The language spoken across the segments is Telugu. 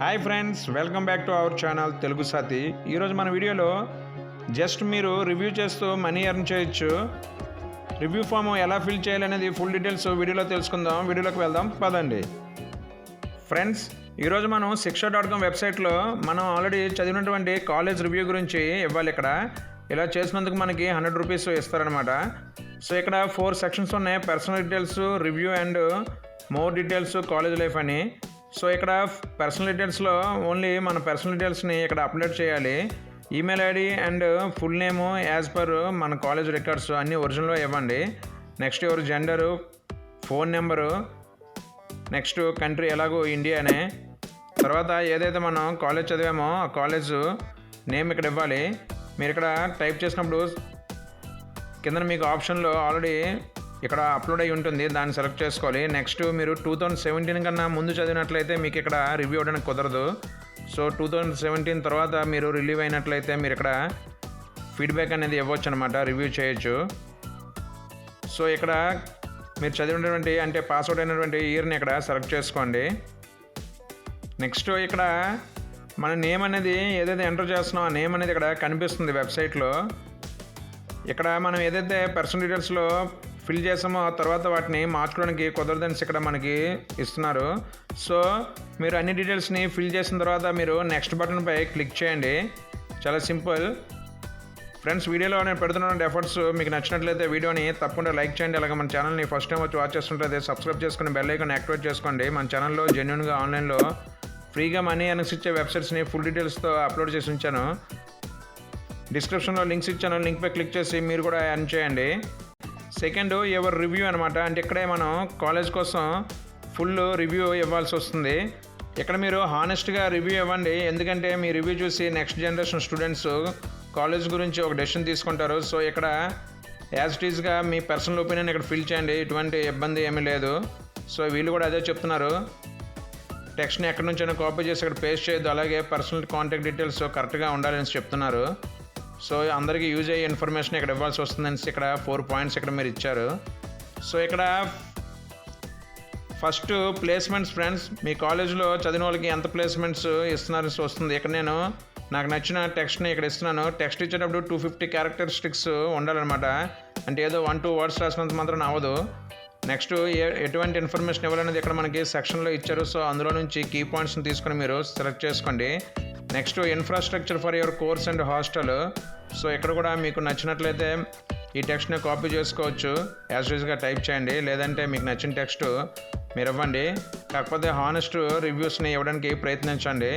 Hi friends welcome back to our channel Telugu Saathi ఈరోజు మన వీడియోలో జస్ట్ మీరు రివ్యూ చేస్తూ మనీ ఎర్న్ చేయొచ్చు. రివ్యూ ఫామ్ ఎలా ఫిల్ చేయాలనేది ఫుల్ డీటెయిల్స్ వీడియోలో తెలుసుకుందాం. వీడియోలోకి వెళ్దాం. పదండి. ఫ్రెండ్స్ ఈరోజు మనం శిక్ష డాట్ కామ్ వెబ్సైట్లో మనం ఆల్రెడీ చదివినటువంటి కాలేజ్ రివ్యూ గురించి ఇవ్వాలి ఇక్కడ. ఇలా చేసినందుకు మనకి హండ్రెడ్ రూపీస్ ఇస్తారనమాట సో ఇక్కడ ఫోర్ సెక్షన్స్ ఉన్నాయి. Personal details review and more details college life అని. సో ఇక్కడ పర్సనల్ డీటెయిల్స్లో ఓన్లీ మన పర్సనల్ డీటెయిల్స్ని ఇక్కడ అప్లోడ్ చేయాలి. Email ID and full name as per మన కాలేజ్ రికార్డ్స్ అన్నీ ఒరిజినల్గా ఇవ్వండి. నెక్స్ట్ ఎవరు gender phone number next country ఎలాగో ఇండియానే తర్వాత ఏదైతే మనం కాలేజ్ చదివామో ఆ కాలేజ్ నేమ్ ఇక్కడ ఇవ్వాలి. మీరు ఇక్కడ టైప్ చేసినప్పుడు కింద మీకు ఆప్షన్లో ఆల్రెడీ ఇక్కడ అప్లోడ్ అయి ఉంటుంది. దాన్ని సెలెక్ట్ చేసుకోవాలి. నెక్స్ట్ మీరు టూ థౌజండ్ సెవెంటీన్ కన్నా ముందు చదివినట్లయితే మీకు ఇక్కడ రివ్యూ అవ్వడానికి కుదరదు. సో టూ థౌజండ్ సెవెంటీన్ తర్వాత మీరు రిలీవ్ అయినట్లయితే మీరు ఇక్కడ ఫీడ్బ్యాక్ అనేది ఇవ్వచ్చు అనమాట రివ్యూ చేయొచ్చు. సో ఇక్కడ మీరు చదివినటువంటి అంటే పాస్అవుట్ అయినటువంటి ఇయర్ని ఇక్కడ సెలెక్ట్ చేసుకోండి. నెక్స్ట్ ఇక్కడ మన నేమ్ అనేది ఏదైతే ఎంటర్ చేస్తున్నామో ఆ నేమ్ అనేది ఇక్కడ కనిపిస్తుంది వెబ్సైట్లో ఇక్కడ మనం ఏదైతే పర్సన్ డీటెయిల్స్లో ఫిల్ చేసామో ఆ తర్వాత వాటిని మార్చుకోవడానికి కుదరదని ఇక్కడ మనకి ఇస్తున్నారు. సో మీరు అన్ని డీటెయిల్స్ని ఫిల్ చేసిన తర్వాత మీరు నెక్స్ట్ బటన్పై క్లిక్ చేయండి. చాలా సింపుల్. ఫ్రెండ్స్ వీడియోలో నేను పెడుతున్న ఎఫర్ట్స్ మీకు నచ్చినట్లయితే వీడియోని తప్పకుండా లైక్ చేయండి. అలాగే మన ఛానల్ని ఫస్ట్ టైం వచ్చి వాచ్ చేస్తుంటే సబ్స్క్రైబ్ చేసుకుని బెల్ ఐకాన్ యాక్టివేట్ చేసుకోండి. మన ఛానల్లో జెన్యున్గా ఆన్లైన్లో ఫ్రీగా మనీ అనక్స్ ఇచ్చే వెబ్సైట్స్ని ఫుల్ డీటెయిల్స్తో అప్లోడ్ చేసి ఉంచాను. డిస్క్రిప్షన్లో లింక్స్ ఇచ్చాను. లింక్పై క్లిక్ చేసి మీరు కూడా ఎర్న్ చేయండి. సెకండ్ ఎవర్ రివ్యూ అనమాట అంటే ఇక్కడే మనం కాలేజ్ కోసం ఫుల్ రివ్యూ ఇవ్వాల్సి వస్తుంది. ఇక్కడ మీరు హానెస్ట్గా రివ్యూ ఇవ్వండి. ఎందుకంటే మీ రివ్యూ చూసి నెక్స్ట్ జనరేషన్ స్టూడెంట్స్ కాలేజ్ గురించి ఒక డెసిషన్ తీసుకుంటారు. సో ఇక్కడ యాజ్ ఇట్ ఈస్గా మీ పర్సనల్ ఒపీనియన్ ఇక్కడ ఫిల్ చేయండి. ఎటువంటి ఇబ్బంది ఏమీ లేదు. సో వీళ్ళు కూడా అదే చెప్తున్నారు. టెక్స్ట్ని ఎక్కడి నుంచైనా కాపీ చేసి ఇక్కడ పేస్ట్ చేయొద్దు. అలాగే పర్సనల్ కాంటాక్ట్ డీటెయిల్స్ కరెక్ట్గా ఉండాలని చెప్తున్నారు. సో అందరికీ యూజ్ అయ్యే ఇన్ఫర్మేషన్ ఇక్కడ ఇవ్వాల్సి వస్తుందని ఇక్కడ ఫోర్ పాయింట్స్ ఇక్కడ మీరు ఇచ్చారు. సో ఇక్కడ ఫస్ట్ ప్లేస్మెంట్స్ ఫ్రెండ్స్ మీ కాలేజీలో చదివిన వాళ్ళకి ఎంత ప్లేస్మెంట్స్ ఇస్తున్నారు వస్తుంది. ఇక్కడ నేను నాకు నచ్చిన టెక్స్ట్ని ఇక్కడ ఇస్తున్నాను. టెక్స్ట్ ఇచ్చేటప్పుడు టూ ఫిఫ్టీ క్యారెక్టరిస్టిక్స్ ఉండాలన్నమాట. అంటే ఏదో వన్ టూ వర్డ్స్ రాసినంత మాత్రం అవ్వదు. నెక్స్ట్ ఎటువంటి ఇన్ఫర్మేషన్ ఇవ్వాలనేది ఇక్కడ మనకి సెక్షన్లో ఇచ్చారు. సో అందులో నుంచి కీ పాయింట్స్ని తీసుకొని మీరు సెలెక్ట్ చేసుకోండి. Next infrastructure for your course and hostel so ఇక్కడ కూడా మీకు నచ్చినట్లయితే ఈ టెక్స్ట్ని కాపీ చేసుకోవచ్చు. యాజ్ యూజ్గా టైప్ చేయండి. లేదంటే మీకు నచ్చిన టెక్స్ట్ మీరు ఇవ్వండి. కాకపోతే హానెస్ట్ రివ్యూస్ని ఇవ్వడానికి ప్రయత్నించండి.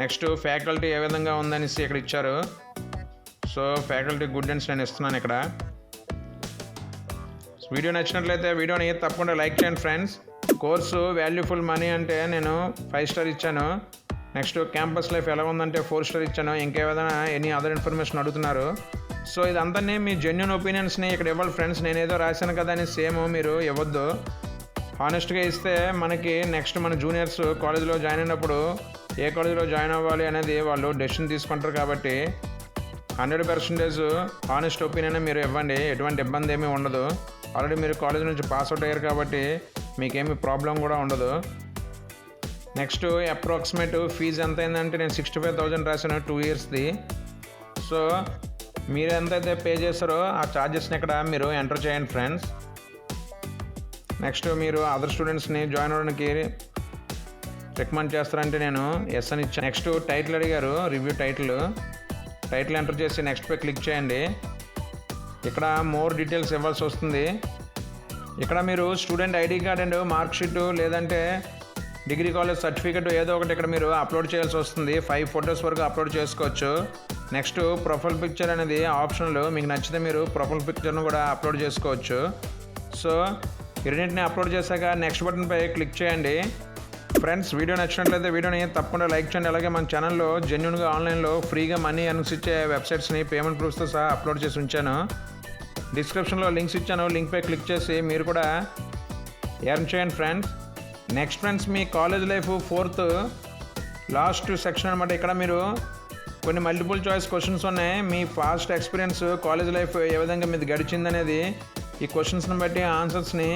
నెక్స్ట్ ఫ్యాకల్టీ ఏ విధంగా ఉందనేసి ఇక్కడ ఇచ్చారు. సో ఫ్యాకల్టీ గుడ్ అండ్స్ నేను ఇస్తున్నాను ఇక్కడ. వీడియో నచ్చినట్లయితే వీడియోని తప్పకుండా లైక్ చేయండి ఫ్రెండ్స్ కోర్సు వాల్యూఫుల్ మనీ అంటే నేను ఫైవ్ స్టార్ ఇచ్చాను. నెక్స్ట్ క్యాంపస్ లైఫ్ ఎలా ఉందంటే ఫోర్ స్టార్ ఇచ్చాను. ఇంకేదైనా ఎనీ అదర్ ఇన్ఫర్మేషన్ అడుగుతున్నారు. సో ఇదంతా మీ జెన్యున్ ఒపీనియన్స్ని ఇక్కడ ఇవ్వాలి ఫ్రెండ్స్ నేనేదో రాశాను కదా అని సేమ్ మీరు ఇవ్వద్దు. హానెస్ట్గా ఇస్తే మనకి నెక్స్ట్ మన జూనియర్స్ కాలేజీలో జాయిన్ అయినప్పుడు ఏ కాలేజీలో జాయిన్ అవ్వాలి అనేది వాళ్ళు డెసిషన్ తీసుకుంటారు కాబట్టి హండ్రెడ్ పర్సెంటేజ్ హానెస్ట్ ఒపీనియన్ మీరు ఇవ్వండి. ఎటువంటి ఇబ్బంది ఏమీ ఉండదు. ఆల్రెడీ మీరు కాలేజ్ నుంచి పాస్ అవుట్ అయ్యారు కాబట్టి మీకేమీ ప్రాబ్లం కూడా ఉండదు. నెక్స్ట్ అప్రాక్సిమేట్ ఫీజు ఎంత అయిందంటే నేను సిక్స్టీ ఫైవ్ థౌజండ్ రాశాను టూ ఇయర్స్ది. సో మీరు ఎంతైతే పే చేస్తారో ఆ ఛార్జెస్ని ఇక్కడ మీరు ఎంటర్ చేయండి ఫ్రెండ్స్. నెక్స్ట్ మీరు అదర్ స్టూడెంట్స్ని జాయిన్ అవ్వడానికి రికమెండ్ చేస్తారంటే నేను ఎస్ అని ఇచ్చాను. నెక్స్ట్ టైటిల్ అడిగారు రివ్యూ టైటిల్. టైటిల్ ఎంటర్ చేసి నెక్స్ట్ పై క్లిక్ చేయండి. ఇక్కడ మోర్ డీటెయిల్స్ ఇవ్వాల్సి వస్తుంది. ఇక్కడ మీరు student ID card and marksheet లేదంటే డిగ్రీ కాలేజ్ సర్టిఫికేట్ ఏదో ఒకటి ఇక్కడ మీరు అప్లోడ్ చేయాల్సి వస్తుంది. ఫైవ్ ఫొటోస్ వరకు అప్లోడ్ చేసుకోవచ్చు. నెక్స్ట్ ప్రొఫైల్ పిక్చర్ అనేది ఆప్షన్లు మీకు నచ్చితే మీరు ప్రొఫైల్ పిక్చర్ను కూడా అప్లోడ్ చేసుకోవచ్చు. సో రెండింటిని అప్లోడ్ చేశాక నెక్స్ట్ బటన్పై క్లిక్ చేయండి. ఫ్రెండ్స్ వీడియో నచ్చినట్లయితే వీడియోని తప్పకుండా లైక్ చేయండి. అలాగే మన ఛానల్లో జెన్యున్గా ఆన్లైన్లో ఫ్రీగా మనీ అనౌన్స్ ఇచ్చే వెబ్సైట్స్ని పేమెంట్ ప్రూఫ్స్తో సహా అప్లోడ్ చేసి ఉంచాను. డిస్క్రిప్షన్లో లింక్స్ ఇచ్చాను. లింక్పై క్లిక్ చేసి మీరు కూడా ఎర్న్ చేయండి ఫ్రెండ్స్. నెక్స్ట్ ఫ్రెండ్స్ మీ college life fourth last section అనమాట ఇక్కడ మీరు కొన్ని మల్టిపుల్ చాయిస్ క్వశ్చన్స్ ఉన్నాయి. మీ పాస్ట్ ఎక్స్పీరియన్స్ కాలేజ్ లైఫ్ ఏ విధంగా మీది గడిచిందనేది ఈ క్వశ్చన్స్ని బట్టి ఆన్సర్స్ని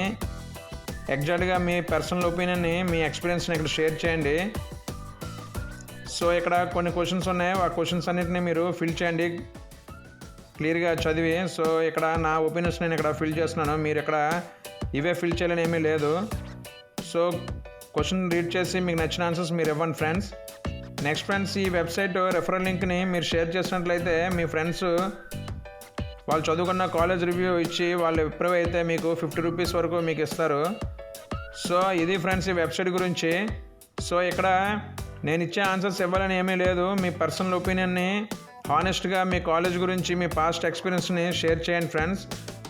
ఎగ్జాక్ట్గా మీ పర్సనల్ ఒపీనియన్ని మీ ఎక్స్పీరియన్స్ని ఇక్కడ షేర్ చేయండి. సో ఇక్కడ కొన్ని క్వశ్చన్స్ ఉన్నాయి. ఆ క్వశ్చన్స్ అన్నిటిని మీరు ఫిల్ చేయండి. క్లియర్గా చదివి సో ఇక్కడ నా ఒపీనియన్స్ నేను ఇక్కడ ఫిల్ చేస్తున్నాను. మీరు ఇక్కడ ఇవే ఫిల్ చేయాలని ఏమీ లేదు. సో క్వశ్చన్ రీడ్ చేసి మీకు నచ్చిన ఆన్సర్స్ మీరు ఇవ్వండి ఫ్రెండ్స్. నెక్స్ట్ ఫ్రెండ్స్ ఈ వెబ్సైట్ రెఫరల్ లింక్ని మీరు షేర్ చేసినట్లయితే మీ ఫ్రెండ్స్ వాళ్ళు చదువుకున్న కాలేజ్ రివ్యూ ఇచ్చి వాళ్ళు అప్రూవ్ అయితే మీకు ఫిఫ్టీ రూపీస్ వరకు మీకు ఇస్తారు. సో ఇది ఫ్రెండ్స్ ఈ వెబ్సైట్ గురించి. సో ఇక్కడ నేను ఇచ్చే ఆన్సర్స్ ఇవ్వాలని ఏమీ లేదు. మీ పర్సనల్ ఒపీనియన్ని హానెస్ట్గా మీ కాలేజ్ గురించి మీ పాస్ట్ ఎక్స్పీరియన్స్ని షేర్ చేయండి ఫ్రెండ్స్.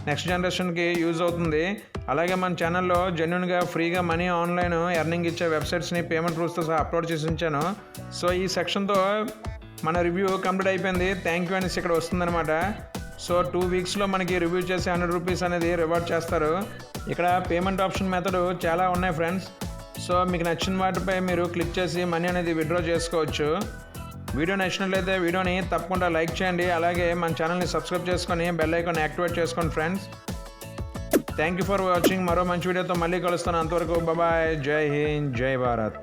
నెక్స్ట్ జనరేషన్కి యూజ్ అవుతుంది. అలాగే మన ఛానల్లో జెన్యున్గా ఫ్రీగా మనీ ఆన్లైన్ ఎర్నింగ్ ఇచ్చే వెబ్సైట్స్ని పేమెంట్ రూల్స్తో సహా అప్లోడ్ చేసి ఉంచాను. సో ఈ సెక్షన్తో మన రివ్యూ కంప్లీట్ అయిపోయింది. థ్యాంక్ యూ అనేసి ఇక్కడ వస్తుందన్నమాట. సో టూ వీక్స్లో మనకి రివ్యూ చేసి హండ్రెడ్ రూపీస్ అనేది రివార్డ్ చేస్తారు. ఇక్కడ పేమెంట్ ఆప్షన్ మెథడ్ చాలా ఉన్నాయి ఫ్రెండ్స్. సో మీకు నచ్చిన వాటిపై మీరు క్లిక్ చేసి మనీ అనేది విత్డ్రా చేసుకోవచ్చు. వీడియో నచ్చినట్లయితే వీడియోని తప్పకుండా లైక్ చేయండి. అలాగే మన ఛానల్ని సబ్స్క్రైబ్ చేసుకొని బెల్ ఐకాన్ యాక్టివేట్ చేసుకోండి friends. Thank you for watching మరో మంచి వీడియోతో మళ్ళీ కలుస్తాను. అంతవరకు బాబాయ్ జై హింద్. జై భారత్.